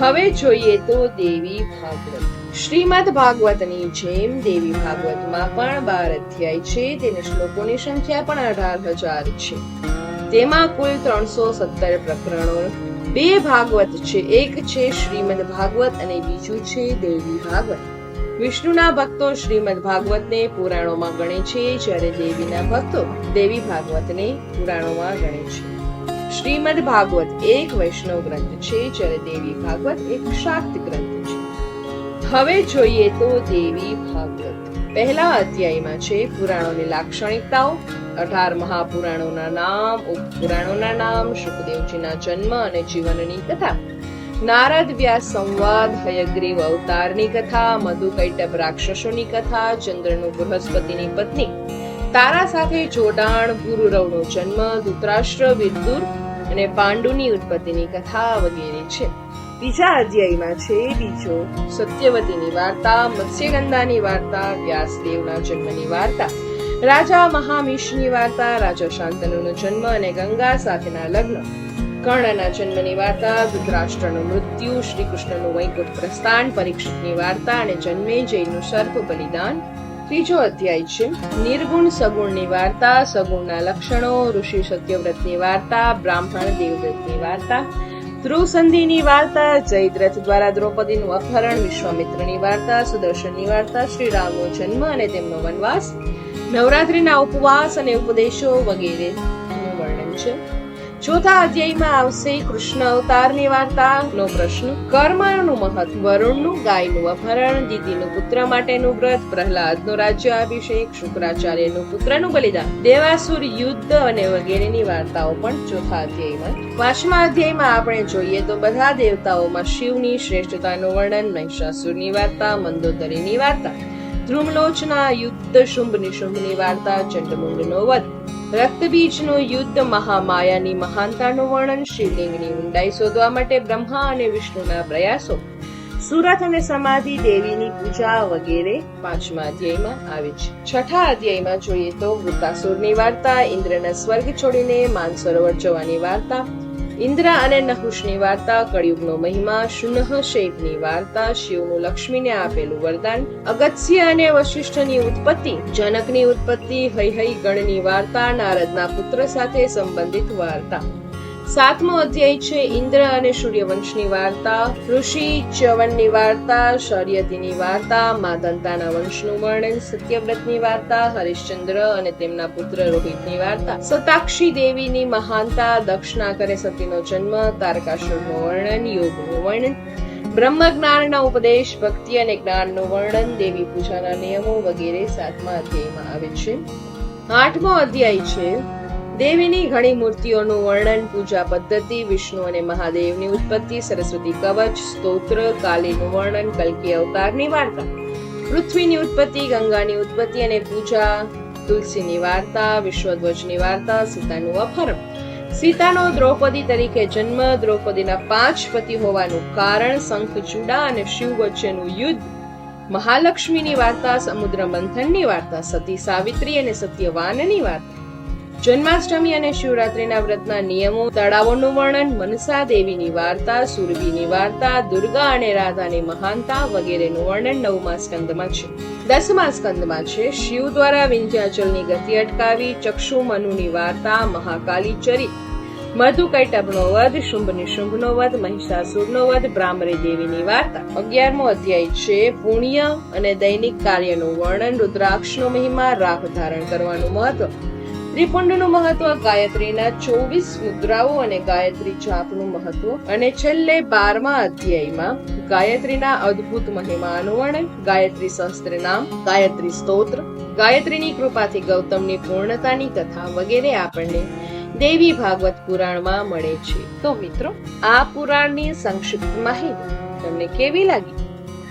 હવે જોઈએ તો દેવી ભાગવત. શ્રીમદ ભાગવતની જેમ દેવી ભાગવતમાં પણ બાર અધ્યાય છે, તેને શ્લોકોની સંખ્યા પણ અઢાર હજાર છે. તેમાં કુલ ત્રણસો સત્તર પ્રકરણો, બે ભાગવત છે, એક છે શ્રીમદ ભાગવત અને બીજું છે દેવી ભાગવત. વિષ્ણુના ભક્તો શ્રીમદ ભાગવતને પુરાણોમાં ગણે છે, જ્યારે દેવીના ભક્તો દેવી ભાગવતને પુરાણોમાં ગણે છે. શ્રીમદ ભાગવત એક વૈષ્ણવ ગ્રંથ છે, જ્યારે દેવી ભાગવત એક શાક્ત ગ્રંથ છે. હવે જોઈએ તો દેવી ભાગવત. પહેલા અધ્યાયમાં છે, પુરાણોની લાક્ષણિકતાઓ. અઢાર મહાપુરાણોના નામ, ઉપપુરાણોના નામ, સુખદેવજીના જન્મ અને જીવનની કથા. નારદ વ્યાસ સંવાદ, હયગ્રીવ અવતારની કથા મધુ મધુકૈટભ રાક્ષસોની કથા, ચંદ્રનું બૃહસ્પતિની પત્ની. તારા સાથે જોડાણ, ગુરુરવનો જન્મ, ધૃતરાષ્ટ્ર વિદુર અને પાંડુની ઉત્પત્તિની કથા વગેરે છે. બીજા અધ્યાયમાં છે, બીજો સત્યવતીની વાર્તા, મત્સ્યગંધાની વાર્તા, વ્યાસદેવના જન્મની વાર્તા, રાજા મહામિશની વાર્તા, રાજા શાંતનુનો જન્મ અને ગંગા સાથેના લગ્ન, કર્ણના જન્મની વાર્તા, ધૃતરાષ્ટ્રનું મૃત્યુ શ્રી કૃષ્ણનું વૈકુંઠ પ્રસ્થાન, પરીક્ષિતની વાર્તા અને જન્મે જયનું સર્પ બલિદાન ત્રીજો અધ્યાય છે, નિર્ગુણ સગુણની વાર્તા, સગુણના લક્ષણો, ઋષિ સત્યવ્રતની વાર્તા, બ્રાહ્મણ દેવવ્રતની વાર્તા, ધ્રુવસંધિની વાર્તા, જયદ્રથ દ્વારા દ્રૌપદીનું અપહરણ, વિશ્વામિત્રની વાર્તા, સુદર્શનની વાર્તા શ્રી રામનો જન્મ અને તેમનો વનવાસ, નવરાત્રિના ઉપવાસ અને ઉપદેશો વગેરે વર્ણન છે. ચોથા અધ્યાયમાં આવશે કૃષ્ણ અવતારની વાર્તાનો પ્રશ્ન, કર્મનું મહત્વ, વરુણનું ગાયનું અપહરણ, દીદીનું પુત્ર માટેનું વ્રત, પ્રહલાદનો રાજ્ય અભિષેક, શુક્રાચાર્યનું પુત્રનું બલિદાન. દેવાસુર યુદ્ધ અને વગેરેની વાર્તાઓ પણ ચોથા અધ્યાયમાં. પાંચમા અધ્યાયમાં આપણે જોઈએ તો બધા દેવતાઓમાં શિવની શ્રેષ્ઠતાનું વર્ણન, મહિષાસુરની વાર્તા, મંદોદરીની વાર્તા, ધ્રુમલોચના યુદ્ધ શુંભ નિશુંભની વાર્તા, ચંડમુંડનો વધ. રક્તબીજનું યુદ્ધ મહામાયાની મહાનતાનું વર્ણન શિવલિંગની ઊંડાઈ શોધવા માટે બ્રહ્મા અને વિષ્ણુના પ્રયાસો, સુરત અને સમાધિ દેવીની પૂજા વગેરે પાંચમા અધ્યાયમાં આવે છે. છઠ્ઠા અધ્યાયમાં જોઈએ તો વૃતાસુરની વાર્તા, ઇન્દ્રના સ્વર્ગ છોડીને માનસરોવર જવાની વાર્તા ઇન્દ્ર અને નહુષની વાર્તા, કળિયુગનો મહિમા શુનહ શૈવની વાર્તા, શિવનું લક્ષ્મીને આપેલું વરદાન, અગત્ય અને વશિષ્ઠની ઉત્પત્તિ, જનકની ઉત્પત્તિ હૈહૈ ગણની વાર્તા, નારદના પુત્ર સાથે સંબંધિત વાર્તા. સાતમો અધ્યાય છે, ઇન્દ્ર અને સૂર્યવંશની વાર્તા. ઋષિ ચ્યવનની વાર્તા, શૌર્યતીની વાર્તા માદંતાના વંશનું વર્ણન, સત્યવ્રતની વાર્તા, હરિશ્ચંદ્ર અને તેમના પુત્ર રોહિતની વાર્તા. સતાક્ષી દેવીની મહાનતા દક્ષિણા કરે સતીનો જન્મ, તારકાસુરનું વર્ણન, યોગનું વર્ણન બ્રહ્મ જ્ઞાનના ઉપદેશ, ભક્તિ અને જ્ઞાનનું વર્ણન, દેવી પૂજાના નિયમો વગેરે સાતમા અધ્યાયમાં આવે છે. આઠમો અધ્યાય છે દેવીની ઘણી મૂર્તિઓનું વર્ણન, પૂજા પદ્ધતિ, વિષ્ણુ અને મહાદેવની ઉત્પત્તિ, સરસ્વતી કવચ, સ્તોત્ર, કાલીનું વર્ણન, કલ્કી અવતારની વાર્તા. પૃથ્વીની ઉત્પત્તિ, ગંગાની ઉત્પત્તિ અને પૂજા, તુલસીની વાર્તા, વિશ્વધ્વજની વાર્તા, સીતાનું અપહરણ. સીતાનો દ્રૌપદી તરીકે જન્મ, દ્રૌપદીના પાંચ પતિ હોવાનું કારણ શંખચૂડા અને શિવ વચ્ચેનું યુદ્ધ, મહાલક્ષ્મીની વાર્તા સમુદ્ર મંથનની વાર્તા, સતી સાવિત્રી અને સત્યવાનની વાર્તા. જન્માષ્ટમી અને શિવરાત્રીના વ્રતના નિયમો, તળાવોનું વર્ણન, મનસા દેવીની વાર્તા, સુરભીની વાર્તા, દુર્ગા અને રાધાની મહાનતા વગેરેનું વર્ણન નવમા સ્કંદમાં છે. દસમા સ્કંદમાં છે, શિવ દ્વારા વિંધ્યાચલની ગતિ અટકાવી, ચક્ષુ મનુની વાર્તા, મહાકાલી ચરિત. મધુ કૈટભનો વધ શુંભ નિશુંભનો વધ, મહિષાસુરનો વધ બ્રાહ્મરી દેવીની વાર્તા. અગિયારમો અધ્યાય છે, પુણ્ય અને દૈનિક કાર્યનું વર્ણન, રુદ્રાક્ષનો મહિમા રાખ ધારણ કરવાનું મહત્વ. ત્રિપુંડનું મહત્વ, ગાયત્રીના ચોવીસ મુદ્રાઓ અને ગાયત્રી જાપનું મહત્વ. અને છેલ્લે બારમા અધ્યાયમાં ગાયત્રીના અદ્ભુત મહિમાનું વર્ણન, ગાયત્રી સહસ્ત્ર નામ, ગાયત્રી સ્તોત્ર, ગાયત્રીની કૃપાથી ગૌતમની પૂર્ણતાની કથા વગેરે આપણને દેવી ભાગવત પુરાણમાં મળે છે. તો મિત્રો, આ પુરાણની સંક્ષિપ્ત માહિતી તમને કેવી લાગી?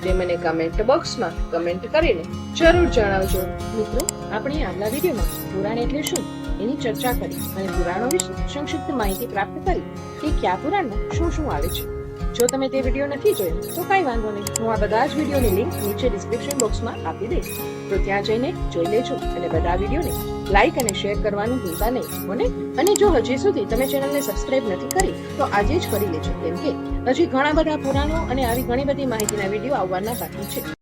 તે મને કમેન્ટ બોક્સમાં કમેન્ટ કરીને જરૂર જણાવજો. મિત્રો, આપણે આગલા વિડીયોમાં પુરાણ એટલે શું એની ચર્ચા કરી અને પુરાણો વિશે સંક્ષિપ્ત માહિતી પ્રાપ્ત કરી કે કયા પુરાણમાં શું શું આવે છે. જો તમે તે વીડિયો નથી જોયો, તો કાંઈ વાંધો નહીં. હું આ બધા જ વિડીયોની લિંક નીચે ડિસ્ક્રિપ્શન બોક્સમાં આપી દઈશ. તો ત્યાં જઈને જોઈ લેજો અને બધા વિડીયોને લાઇક અને શેર કરવાનું ભૂલતા નહીં મને અને જો હજી સુધી તમે ચેનલને સબસ્ક્રાઇબ નથી કરી, તો આજે જ કરી લેજો. કેમ કે હજી ઘણા બધા પુરાણો અને આવી ઘણી બધી માહિતીના વીડિયો આવવાના બાકી છે.